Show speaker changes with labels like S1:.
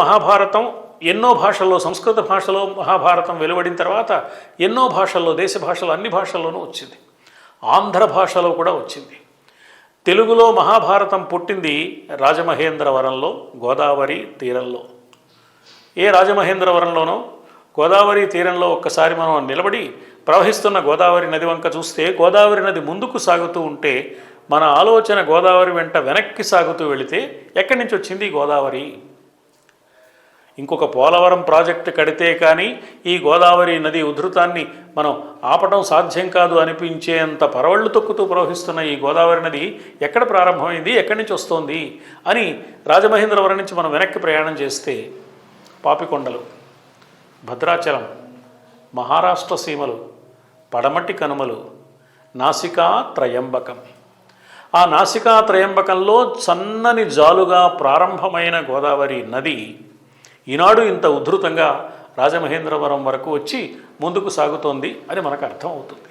S1: మహాభారతం ఎన్నో భాషల్లో సంస్కృత భాషలో మహాభారతం వెలువడిన తర్వాత ఎన్నో భాషల్లో దేశ భాషలో అన్ని భాషల్లోనూ వచ్చింది. ఆంధ్ర భాషలో కూడా వచ్చింది. తెలుగులో మహాభారతం పుట్టింది రాజమహేంద్రవరంలో గోదావరి తీరంలో. ఏ రాజమహేంద్రవరంలోనో గోదావరి తీరంలో ఒక్కసారి మనం నిలబడి ప్రవహిస్తున్న గోదావరి నది వంక చూస్తే గోదావరి నది ముందుకు సాగుతూ ఉంటే మన ఆలోచన గోదావరి వెంట వెనక్కి సాగుతూ వెళితే ఎక్కడి నుంచి వచ్చింది గోదావరి? ఇంకొక పోలవరం ప్రాజెక్టు కడితే కానీ ఈ గోదావరి నది ఉధృతాన్ని మనం ఆపటం సాధ్యం కాదు అనిపించేంత పరవళ్ళు తొక్కుతూ ప్రవహిస్తున్న ఈ గోదావరి నది ఎక్కడ ప్రారంభమైంది ఎక్కడి నుంచి వస్తోంది అని రాజమహేంద్రవరం నుంచి మనం వెనక్కి ప్రయాణం చేస్తే పాపికొండలు భద్రాచలం మహారాష్ట్ర సీమలు పడమటి కనుమలు నాసికా త్రయంబకం. ఆ నాసికా త్రయంబకంలో సన్నని జాలుగా ప్రారంభమైన గోదావరి నది ఈనాడు ఇంత ఉధృతంగా రాజమహేంద్రవరం వరకు వచ్చి ముందుకు సాగుతోంది అని మనకు అర్థం అవుతుంది